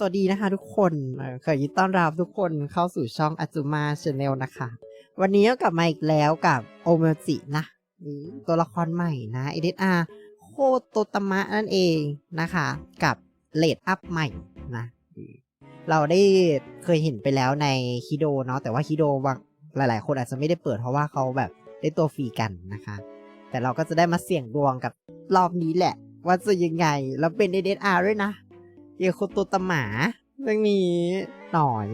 สวัสดีนะคะทุกคนเอ่อขอยินต้อนรับทุกคนเข้าสู่ช่อง a จ u m a Channel นะคะ วันนี้ก็กลับมาอีกแล้วกับโอเมจินะตัวละครใหม่นะเอเดอาโคโตตมะนั่นเองนะคะ กับเลดอัพใหม่นะ เราได้เคยเห็นไปแล้วในคิโดเนาะแต่ว่าคิโดบางหลาย ๆ คนอาจจะไม่ได้เปิดเพราะว่าเขาแบบได้ตัวฟรีกันนะคะ แต่เราก็จะได้มาเสี่ยงดวงกับรอบนี้แหละ ว่าจะยังไง แล้วเป็นเอเดอาด้วยนะ เยโคโตตหมาเรื่องนี้หน่อย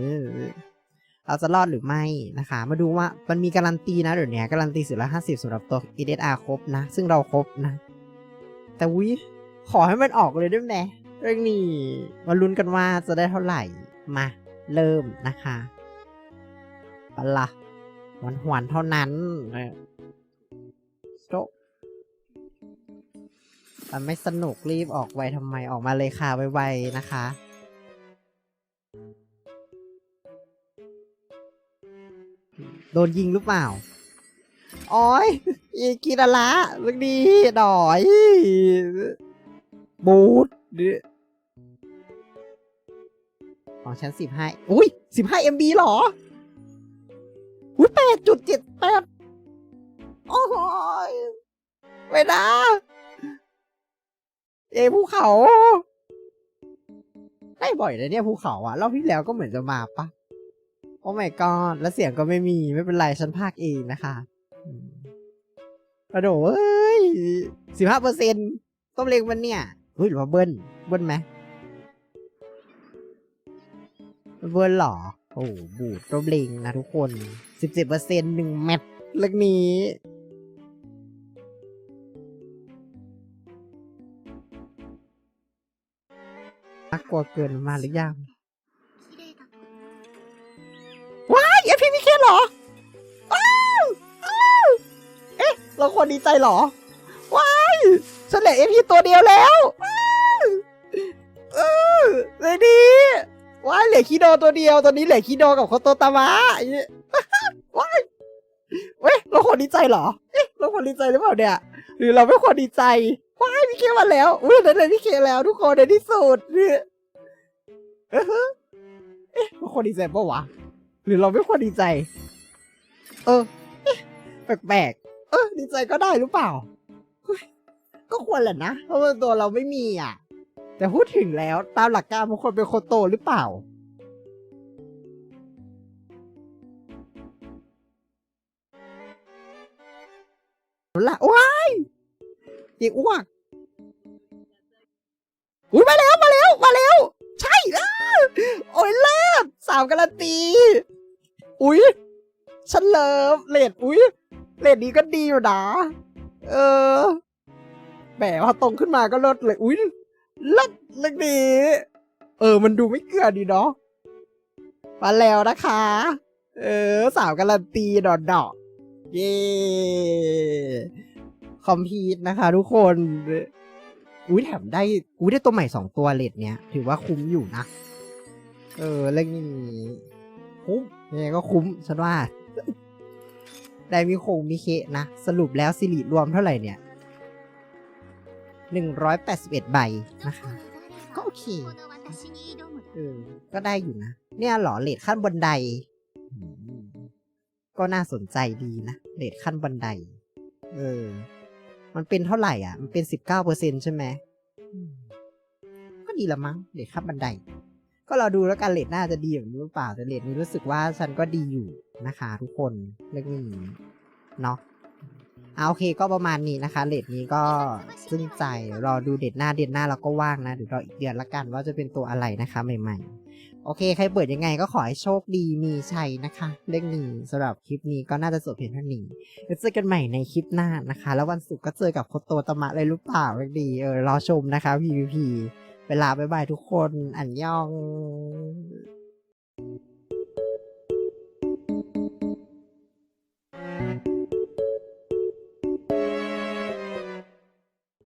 เราจะรอดหรือไม่นะคะ มาดูว่ามันมีการันตีนะเดี๋ยวนี้การันตีสิบละห้าสิบสำหรับตัว EDR ครบนะ ซึ่งเราครบนะ แต่วิขอให้มันออกเลยได้ไหมเรื่องนี้มาลุ้นกันว่าจะได้เท่าไหร่ มา เริ่มนะคะปะละหวานหวานๆเท่านั้น มันไม่สนุกรีบออกไวทำไมออกมาเลยค่ะไวๆนะคะ โดนยิงหรือเปล่าโอ้ยอีกินาละเรื่องดีดอยบูดดิของฉันสิบห้าอุ้ยสิบห้าเอ็มบีหรอ อุ้ยแปดจุดเจ็ดแปดโอ้ยไม่นะ เอภูเขาได้บ่อยเลยเนี่ยภูเขาอะรอบที่แล้วก็เหมือนจะมาปะโอ้ my god แล้วเสียงก็ไม่มีไม่เป็นไรฉันพากเองนะคะอืมกระโดดเอ้ยสิบห้าเปอร์เซ็นต้มเล็งมันเนี่ยเฮ้ยหรือว่าเบิ้ลเบิ้ลไหมเบิ้ลหรอโอ้บูดต้มเล็งนะทุกคนสิบเจ็ดเปอร์เซ็นหนึ่งแมตช์เรื่องนี้ น่ากลัวเกินมาหรือยังว้ายเอฟพีพีเคเหรอว้าวเอ๊ะ เราควรดีใจเหรอ ว้ายฉันเหลือเอฟพีตัวเดียวแล้วเออเลยดีว้ายเหลือคิโดตัวเดียว ตอนนี้เหลือคิโดกับโคโตตามะว้ายเว้ยเราควรดีใจเหรอ เอ๊ะ เราควรดีใจหรือเปล่าเนี่ย หรือเราไม่ควรดีใจ ว้ายพี่เคมาแล้วอุ้ยได้เลยพี่เคแล้วทุกคนในที่สุดเนี่ยเออฮะเอ๊ะควรดีใจปะวะ หรือเราไม่ควรดีใจ เออเอ๊ะแปลกๆเออดีใจก็ได้หรือเปล่า ก็ควรแหละนะ เพราะว่าตัวเราไม่มีอะ แต่พูดถึงแล้วตามหลักการมันควรเป็นคนโตหรือเปล่าละว้ายอีกอ้วกามการันตี อุ้ยฉันเลิฟเลดอุ้ยเลดนี้ก็ดีอยู่นะเออแหมพอตรงขึ้นมาก็ลิศเลย อุ้ยเลิศเลยดีเออ มันดูไม่เกลือดีเนาะมาแล้วนะคะ เออ สาวการันตีดอดดอกเย้คอมพีทนะคะ ทุกคน อุ้ยแถมได้ อุ้ยได้ตัวใหม่สองตัวเลดเนี้ย ถือว่าคุ้มอยู่นะ เออเรื่องนี้คุ้มยังไงก็คุ้มฉันว่า ได้มีโคงมีเคนะ สรุปแล้วสิริรวมเท่าไหร่เนี่ยหนึ่งร้อยแปดสิบเอ็ดใบนะคะ ก็โอเคเออก็ได้อยู่นะ เนี่ยเหรอเลดขั้นบันไดอืมก็น่าสนใจดีนะเลดขั้นบันได เออ มันเป็นเท่าไหร่อะ มันเป็นสิบเก้าเปอร์เซ็นใช่ไหมอืมก็ดีละมั้งเลดขั้นบันได ก็เราดูแล้วกันเลดน่าจะดีอย่างนี้หรือเปล่าแต่เลดนี้รู้สึกว่าฉันก็ดีอยู่นะคะทุกคนเรื่องนี้เนาะเอาโอเคก็ประมาณนี้นะคะเลดนี้ก็ซึ้งใจรอดูเด็ดหน้าเด็ดหน้าเราก็ว่างนะเดี๋ยวรออีกเดือนละกันว่าจะเป็นตัวอะไรนะคะใหม่ๆ โอเค ใครเปิดยังไงก็ขอให้โชคดีมีชัยนะคะเรื่องนี้สำหรับคลิปนี้ก็น่าจะจบเพียงเท่านี้เจอกันใหม่ในคลิปหน้านะคะ แล้ววันศุกร์ก็เจอกับโคโตตมะเลยหรือเปล่าเรื่องดีเออรอชมนะคะ PVP เวลาบ๊ายบายทุกคนอันยอง